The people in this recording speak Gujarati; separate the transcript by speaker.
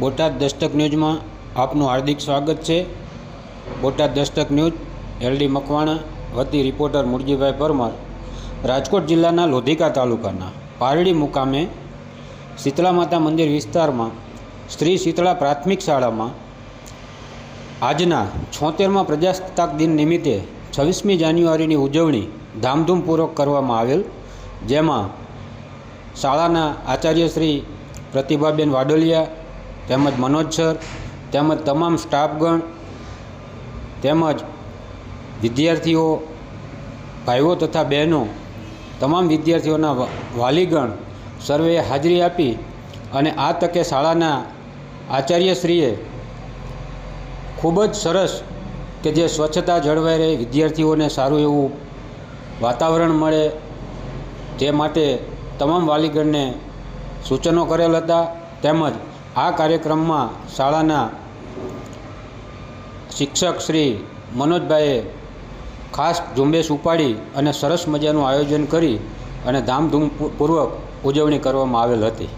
Speaker 1: બોટાદ દસ્તક ન્યૂઝમાં આપનું હાર્દિક સ્વાગત છે. બોટાદ દસ્તક ન્યૂઝ, એલડી મકવાણા, વતી રિપોર્ટર મુરજીભાઈ પરમાર. રાજકોટ જિલ્લાના લોધિકા તાલુકાના પારડી મુકામે શીતળા માતા મંદિર વિસ્તારમાં શ્રી શીતળા પ્રાથમિક શાળામાં આજના છોતેરમાં પ્રજાસત્તાક દિન નિમિત્તે છવ્વીસમી જાન્યુઆરીની ઉજવણી ધામધૂમપૂર્વક કરવામાં આવેલ, જેમાં શાળાના આચાર્ય શ્રી પ્રતિભાબેન વાડોલિયા તેમજ મનોજ સર, તેમજ તમામ સ્ટાફગણ, તેમજ વિદ્યાર્થીઓ, ભાઈઓ તથા બહેનો, તમામ વિદ્યાર્થીઓના વાલીગણ સર્વેએ હાજરી આપી અને આ તકે શાળાના આચાર્યશ્રીએ ખૂબ જ સરસ કે જે સ્વચ્છતા જળવાઈ રહે, વિદ્યાર્થીઓને સારું એવું વાતાવરણ મળે, તે માટે તમામ વાલીગણને સૂચનો કરેલ હતા. તેમજ આ કાર્યક્રમમાં શાળાના શિક્ષક શ્રી મનોજભાઈએ ખાસ ઝુંબેશ ઉપાડી અને સરસ મજાનું આયોજન કરી અને ધામધૂમપૂર્વક ઉજવણી કરવામાં આવેલ હતી.